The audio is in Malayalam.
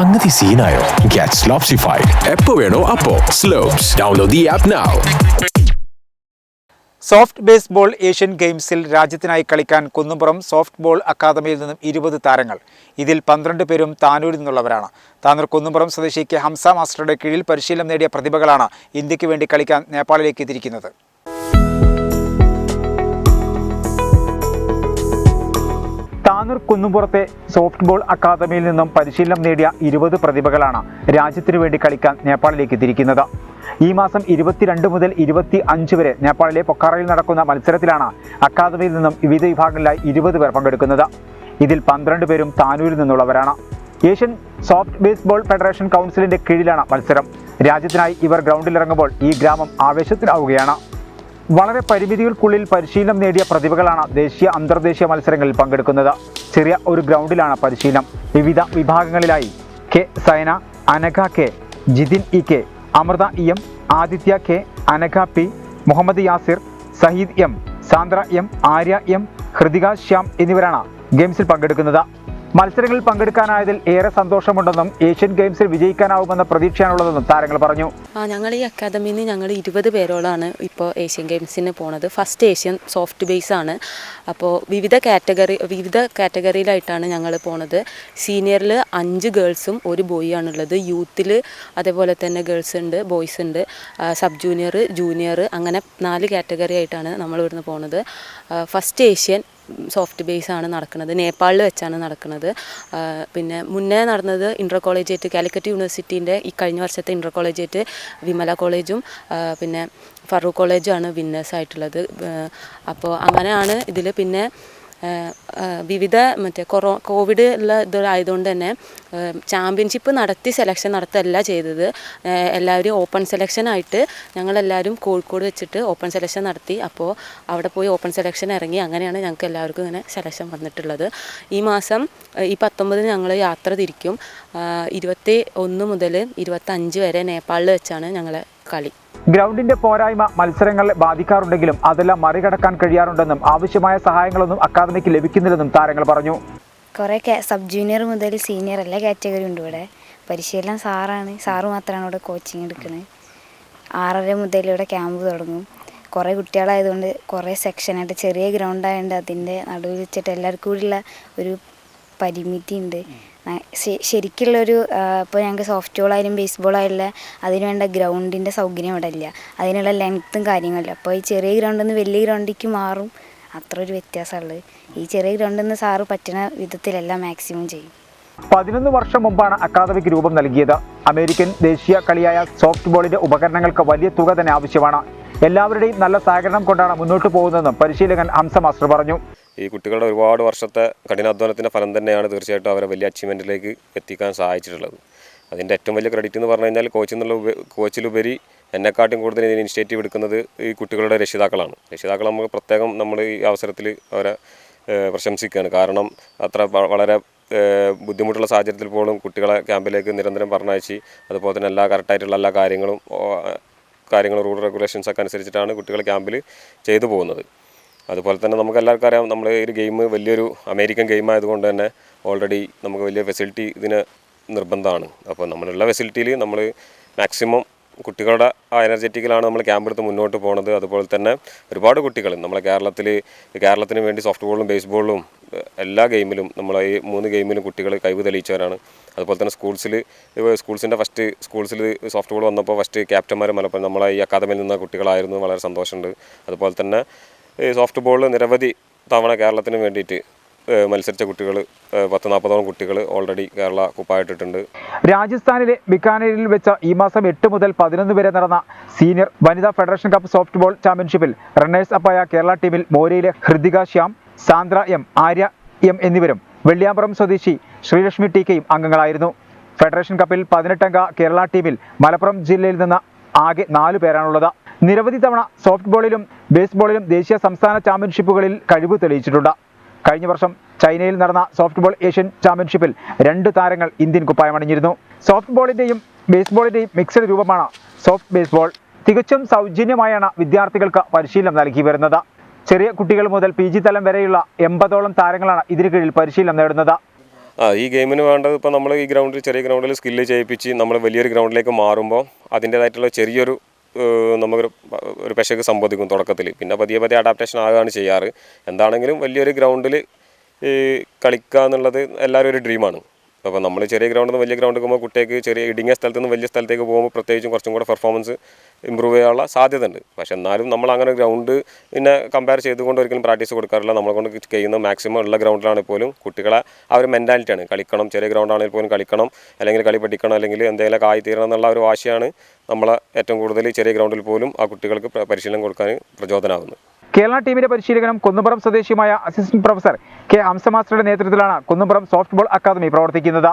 സംഗതി സീനായോ? ഗെറ്റ് സ്ലോപ്സിഫൈഡ് എപ്പോ വേണോ അപ്പോ. Slops download the app now soft baseball Asian ഗെയിംസിൽ രാജ്യത്തിനായി കളിക്കാൻ കുന്നുംപുറം സോഫ്റ്റ് ബോൾ അക്കാദമിയിൽ നിന്നും ഇരുപത് താരങ്ങൾ. ഇതിൽ പന്ത്രണ്ട് പേരും താനൂരിൽ നിന്നുള്ളവരാണ്. താനൂർ കുന്നുംപുറം സ്വദേശിക്ക് ഹംസ മാസ്റ്ററുടെ കീഴിൽ പരിശീലനം നേടിയ പ്രതിഭകളാണ് ഇന്ത്യയ്ക്ക് വേണ്ടി കളിക്കാൻ നേപ്പാളിലേക്ക് എത്തിയിരിക്കുന്നത്. താനൂർ കുന്നുംപുറത്തെ സോഫ്റ്റ് ബോൾ അക്കാദമിയിൽ നിന്നും പരിശീലനം നേടിയ ഇരുപത് പ്രതിഭകളാണ് രാജ്യത്തിനു വേണ്ടി കളിക്കാൻ നേപ്പാളിലേക്ക് എത്തിയിരിക്കുന്നത്. ഈ മാസം ഇരുപത്തിരണ്ട് മുതൽ ഇരുപത്തി അഞ്ച് വരെ നേപ്പാളിലെ പൊക്കാറയിൽ നടക്കുന്ന മത്സരത്തിലാണ് അക്കാദമിയിൽ നിന്നും വിവിധ വിഭാഗങ്ങളിലായി ഇരുപത് പേർ പങ്കെടുക്കുന്നത്. ഇതിൽ പന്ത്രണ്ട് പേരും താനൂരിൽ നിന്നുള്ളവരാണ്. ഏഷ്യൻ സോഫ്റ്റ് ബേസ്ബോൾ ഫെഡറേഷൻ കൗൺസിലിന്റെ കീഴിലാണ് മത്സരം. രാജ്യത്തിനായി ഇവർ ഗ്രൗണ്ടിലിറങ്ങുമ്പോൾ ഈ ഗ്രാമം ആവേശത്തിലാവുകയാണ്. വളരെ പരിമിതികൾക്കുള്ളിൽ പരിശീലനം നേടിയ പ്രതിഭകളാണ് ദേശീയ അന്തർദേശീയ മത്സരങ്ങളിൽ പങ്കെടുക്കുന്നത്. ചെറിയ ഒരു ഗ്രൗണ്ടിലാണ് പരിശീലനം. വിവിധ വിഭാഗങ്ങളിലായി K Saina Anagha K Jithin E K Amritha E M Adithya K Anagha P Muhammad Yasir Saheed M Sandra M Arya M Hrithika Shyam എന്നിവരാണ് ഗെയിംസിൽ പങ്കെടുക്കുന്നത്. മത്സരങ്ങളിൽ പങ്കെടുക്കാനായതിൽ ഏറെ സന്തോഷമുണ്ടെന്നും ഏഷ്യൻ ഗെയിംസിൽ വിജയിക്കാനാവുമെന്ന പ്രതീക്ഷയാണുള്ളതെന്നും താരങ്ങൾ പറഞ്ഞു. ഞങ്ങൾ ഈ അക്കാദമിയിൽ നിന്ന് ഞങ്ങൾ ഇരുപത് പേരോളാണ് ഇപ്പോൾ ഏഷ്യൻ ഗെയിംസിന് പോണത്. ഫസ്റ്റ് ഏഷ്യൻ സോഫ്റ്റ് ബേസ് ആണ്. അപ്പോൾ വിവിധ കാറ്റഗറി വിവിധ കാറ്റഗറിയിലായിട്ടാണ് ഞങ്ങൾ പോണത്. സീനിയറിൽ അഞ്ച് ഗേൾസും ഒരു ബോയ് ആണുള്ളത് യൂത്തിൽ അതേപോലെ തന്നെ ഗേൾസ് ഉണ്ട് ബോയ്സ് ഉണ്ട്. സബ് ജൂനിയർ ജൂനിയർ അങ്ങനെ നാല് കാറ്റഗറി ആയിട്ടാണ് നമ്മൾ ഇവിടുന്ന് പോണത് ഫസ്റ്റ് ഏഷ്യൻ സോഫ്റ്റ് ബേസ് ആണ് നടക്കുന്നത് നേപ്പാളിൽ വെച്ചാണ് നടക്കുന്നത്. പിന്നെ മുന്നേ നടന്നത് ഇന്റർ കോളേജിയേറ്റ് കാലിക്കറ്റ് യൂണിവേഴ്സിറ്റീന്റെ ഈ കഴിഞ്ഞ വർഷത്തെ ഇന്റർ കോളേജിയേറ്റ് വിമല കോളേജും പിന്നെ ഫറൂഖ് കോളേജുമാണ് വിന്നേഴ്സ് ആയിട്ടുള്ളത് അപ്പോൾ അങ്ങനെയാണ് ഇതിൽ പിന്നെ വിവിധ മറ്റേ കൊറോ കോവിഡ് ഉള്ള ഇതായതുകൊണ്ട് തന്നെ ചാമ്പ്യൻഷിപ്പ് നടത്തി സെലക്ഷൻ നടത്തല്ല ചെയ്തത്. എല്ലാവരും ഓപ്പൺ സെലക്ഷൻ ആയിട്ട് ഞങ്ങളെല്ലാവരും കോഴിക്കോട് വെച്ചിട്ട് ഓപ്പൺ സെലക്ഷൻ നടത്തി. അപ്പോൾ അവിടെ പോയി ഓപ്പൺ സെലക്ഷൻ ഇറങ്ങി. അങ്ങനെയാണ് ഞങ്ങൾക്ക് എല്ലാവർക്കും ഇങ്ങനെ സെലക്ഷൻ വന്നിട്ടുള്ളത്. ഈ മാസം ഈ പത്തൊമ്പതിന് ഞങ്ങൾ യാത്ര തിരിക്കും. ഇരുപത്തി ഒന്ന് മുതൽ ഇരുപത്തഞ്ച് വരെ നേപ്പാളിൽ വെച്ചാണ് ഞങ്ങളെ കളി. ഗ്രൗണ്ടിന്റെ പോരായ്മ മത്സരങ്ങളെ ബാധിക്കാറുണ്ടെങ്കിലും അതെല്ലാം മറികടക്കാൻ കഴിയാറുണ്ടെന്നും ആവശ്യമായ സഹായങ്ങളൊന്നും അക്കാദമിക്ക് ലഭിക്കുന്നില്ലെന്നും താരങ്ങൾ പറഞ്ഞു. കുറേ സബ് ജൂനിയർ മുതൽ സീനിയർ എല്ലാ കാറ്റഗറി ഉണ്ട് ഇവിടെ. പരിശീലനം സാറാണ് സാറ് മാത്രമാണ് ഇവിടെ കോച്ചിങ് എടുക്കുന്നത്. ആറര മുതൽ ഇവിടെ ക്യാമ്പ് തുടങ്ങും. കുറേ കുട്ടികളായതുകൊണ്ട് കുറേ സെക്ഷനായിട്ട് ചെറിയ ഗ്രൗണ്ട് ആയതുകൊണ്ട് അതിന്റെ നടുവിൽ വെച്ചിട്ട് എല്ലാവർക്കും കൂടിയുള്ള ഒരു പരിമിതി ഉണ്ട്. ശരിക്കുള്ളൊരു ഇപ്പോൾ ഞങ്ങൾക്ക് സോഫ്റ്റ് ബോൾ ആയാലും ബേസ്ബോൾ ആയാലും അതിന് വേണ്ട ഗ്രൗണ്ടിന്റെ സൗകര്യം ഇവിടെ ഇല്ല. അതിനുള്ള ലെങ്ത്തും കാര്യങ്ങളില്ല അപ്പോൾ ഈ ചെറിയ ഗ്രൗണ്ടിൽ നിന്ന് വലിയ ഗ്രൗണ്ടിലേക്ക് മാറും. അത്ര ഒരു വ്യത്യാസമുള്ളത്. ഈ ചെറിയ ഗ്രൗണ്ടിൽ നിന്ന് സാറ് പറ്റുന്ന വിധത്തിലെല്ലാം മാക്സിമം ചെയ്യും. പതിനൊന്ന് വർഷം മുമ്പാണ് അക്കാദമിക്ക് രൂപം നൽകിയത്. അമേരിക്കൻ ദേശീയ കളിയായ സോഫ്റ്റ് ബോളിന്റെ ഉപകരണങ്ങൾക്ക് വലിയ തുക തന്നെ ആവശ്യമാണ്. എല്ലാവരുടെയും നല്ല സഹകരണം കൊണ്ടാണ് മുന്നോട്ട് പോകുന്നതെന്നും പരിശീലകൻ ഹംസ മാസ്റ്റർ പറഞ്ഞു. ഈ കുട്ടികളുടെ ഒരുപാട് വർഷത്തെ കഠിനാധ്വാനത്തിന്റെ ഫലം തന്നെയാണ് തീർച്ചയായിട്ടും അവരെ വലിയ അച്ചീവ്മെന്റിലേക്ക് എത്തിക്കാൻ സഹായിച്ചിട്ടുള്ളത്. അതിന്റെ ഏറ്റവും വലിയ ക്രെഡിറ്റ് എന്ന് പറഞ്ഞു കഴിഞ്ഞാൽ കോച്ച് എന്നുള്ള ഉപ കോച്ചിലുപരി എന്നെക്കാട്ടും കൂടുതൽ ഇതിന് ഇനിഷ്യേറ്റീവ് എടുക്കുന്നത് ഈ കുട്ടികളുടെ രക്ഷിതാക്കളാണ്. രക്ഷിതാക്കൾ നമ്മൾ പ്രത്യേകം നമ്മൾ ഈ അവസരത്തിൽ അവരെ പ്രശംസിക്കുകയാണ്. കാരണം അത്ര വളരെ ബുദ്ധിമുട്ടുള്ള സാഹചര്യത്തിൽ പോലും കുട്ടികളെ ക്യാമ്പിലേക്ക് നിരന്തരം പറഞ്ഞയച്ച് അതുപോലെ തന്നെ എല്ലാ കറക്റ്റായിട്ടുള്ള എല്ലാ കാര്യങ്ങളും കാര്യങ്ങളും റൂൾ റെഗുലേഷൻസ് ഒക്കെ അനുസരിച്ചിട്ടാണ് കുട്ടികൾ ക്യാമ്പിൽ ചെയ്തു പോകുന്നത്. അതുപോലെ തന്നെ നമുക്ക് എല്ലാവർക്കും അറിയാം നമ്മൾ ഈ ഒരു ഗെയിം വലിയൊരു അമേരിക്കൻ ഗെയിം ആയതുകൊണ്ട് തന്നെ ഓൾറെഡി നമുക്ക് വലിയ ഫെസിലിറ്റി ഇതിന് നിർബന്ധമാണ്. അപ്പോൾ നമ്മളുള്ള ഫെസിലിറ്റിയിൽ നമ്മൾ മാക്സിമം കുട്ടികളുടെ ആ എനർജറ്റിക്കലാണ് നമ്മൾ ക്യാമ്പ് എടുത്ത് മുന്നോട്ട് പോകുന്നത് അതുപോലെ തന്നെ ഒരുപാട് കുട്ടികൾ നമ്മളെ കേരളത്തിൽ കേരളത്തിന് വേണ്ടി സോഫ്റ്റ് ബോളും ബേസ്ബോളും എല്ലാ ഗെയിമിലും നമ്മൾ ഈ മൂന്ന് ഗെയിമിലും കുട്ടികൾ കഴിവ് തെളിയിച്ചവരാണ്. അതുപോലെ തന്നെ സ്കൂൾസിൽ സ്കൂൾസിന്റെ ഫസ്റ്റ് സ്കൂൾസിൽ സോഫ്റ്റ് ബോൾ വന്നപ്പോൾ ഫസ്റ്റ് ക്യാപ്റ്റന്മാർ മലപ്പുറം നമ്മളെ ഈ അക്കാദമിയിൽ നിന്ന കുട്ടികളായിരുന്നു. വളരെ സന്തോഷമുണ്ട്. അതുപോലെ തന്നെ സോഫ്റ്റ് ബോളിൽ നിരവധി തവണ കേരളത്തിന് വേണ്ടിയിട്ട് മത്സരിച്ച കുട്ടികൾ പത്ത് നാൽപ്പതോളം കുട്ടികൾ ഓൾറെഡി കേരള കുപ്പായിട്ടിട്ടുണ്ട് രാജസ്ഥാനിലെ ബിക്കാനേരിൽ വെച്ച ഈ മാസം എട്ട് മുതൽ പതിനൊന്ന് വരെ നടന്ന സീനിയർ വനിതാ ഫെഡറേഷൻ കപ്പ് സോഫ്റ്റ് ബോൾ ചാമ്പ്യൻഷിപ്പിൽ റണ്ണേഴ്സ് അപ്പായ കേരള ടീമിൽ മോരയിലെ Hrithika Shyam Sandra M Arya M എന്നിവരും വെള്ളിയാമ്പുറം സ്വദേശി ശ്രീലക്ഷ്മി ടി കെയും അംഗങ്ങളായിരുന്നു. ഫെഡറേഷൻ കപ്പിൽ പതിനെട്ടംഗ കേരള ടീമിൽ മലപ്പുറം ജില്ലയിൽ നിന്ന് ആകെ നാലു പേരാണുള്ളത്. നിരവധി തവണ സോഫ്റ്റ് ബോളിലും ബേസ്ബോളിലും ദേശീയ സംസ്ഥാന ചാമ്പ്യൻഷിപ്പുകളിൽ കഴിവ് തെളിയിച്ചിട്ടുണ്ട്. കഴിഞ്ഞ വർഷം ചൈനയിൽ നടന്ന സോഫ്റ്റ്ബോൾ ഏഷ്യൻ ചാമ്പ്യൻഷിപ്പിൽ രണ്ട് താരങ്ങൾ ഇന്ത്യൻ കുപ്പായമണിഞ്ഞിരുന്നു സോഫ്റ്റ് ബേസ്ബോളിന്റെയും മിക്സഡ് രൂപമാണ് സോഫ്റ്റ് ബേസ്ബോൾ. തികച്ചും സൗജന്യമായാണ് വിദ്യാർത്ഥികൾക്ക് പരിശീലനം നൽകി വരുന്നത്. ചെറിയ കുട്ടികൾ മുതൽ പി ജി തലം വരെയുള്ള എൺപതോളം താരങ്ങളാണ് ഇതിനു കീഴിൽ പരിശീലനം നേടുന്നത്. ആ ഈ ഗെയിമിന് വേണ്ടത് ഇപ്പോൾ നമ്മൾ ഈ ഗ്രൗണ്ടിൽ ചെറിയ ഗ്രൗണ്ടിൽ സ്കില്ല് ചെയ്യിപ്പിച്ച് നമ്മൾ വലിയൊരു ഗ്രൗണ്ടിലേക്ക് മാറുമ്പോൾ അതിന്റേതായിട്ടുള്ള ചെറിയൊരു ഏഹ്, നമുക്കൊരു ഒരു പെശക് സംഭവിക്കും തുടക്കത്തിൽ. പിന്നെ പതിയെ പതിയെ അഡാപ്റ്റേഷൻ ആകുകയാണ് ചെയ്യാറ്. എന്താണെങ്കിലും വലിയൊരു ഗ്രൗണ്ടിൽ കളിക്കുക എന്നുള്ളത് എല്ലാവരും ഒരു ഡ്രീമാണ് അപ്പോൾ നമ്മൾ ചെറിയ ഗ്രൗണ്ടിൽ നിന്ന് വലിയ ഗ്രൗണ്ടിൽ പോകുമ്പോൾ കുട്ടികൾക്ക് ചെറിയ ഇടുങ്ങിയ സ്ഥലത്ത് നിന്ന് വലിയ സ്ഥലത്തേക്ക് പോകുമ്പോൾ പ്രത്യേകിച്ചും കുറച്ചും കൂടെ പെർഫോമൻസ് ഇമ്പ്രൂവ് ചെയ്യാനുള്ള സാധ്യത ഉണ്ട് പക്ഷെ എന്നാലും നമ്മൾ അങ്ങനെ ഗ്രൗണ്ട് പിന്നെ കമ്പയർ ചെയ്തുകൊണ്ട് ഒരിക്കലും പ്രാക്ടീസ് കൊടുക്കാറില്ല. നമ്മളെ കൊണ്ട് ചെയ്യുന്ന മാക്സിമം ഉള്ള ഗ്രൗണ്ടിലാണെങ്കിൽ പോലും കുട്ടികളെ ആ ഒരു മെന്റാലിറ്റിയാണ് കളിക്കണം ചെറിയ ഗ്രൗണ്ടാണെങ്കിൽ പോലും കളിക്കണം അല്ലെങ്കിൽ കളി പഠിക്കണം അല്ലെങ്കിൽ എന്തെങ്കിലും ആയി തീരണം എന്നുള്ള ഒരു വാശിയാണ് നമ്മളെ ഏറ്റവും കൂടുതൽ ചെറിയ ഗ്രൗണ്ടിൽ പോലും ആ കുട്ടികൾക്ക് പരിശീലനം കൊടുക്കാൻ പ്രചോദനമാകുന്നത് കേരള ടീമിന്റെ പരിശീലകനും കുന്നുപുറം സ്വദേശിയുമായ അസിസ്റ്റന്റ് പ്രൊഫസർ കെ ഹംസമാസ്റ്ററുടെ നേതൃത്വത്തിലാണ് കുന്നുപുറം സോഫ്റ്റ്ബോൾ അക്കാദമി പ്രവർത്തിക്കുന്നത്.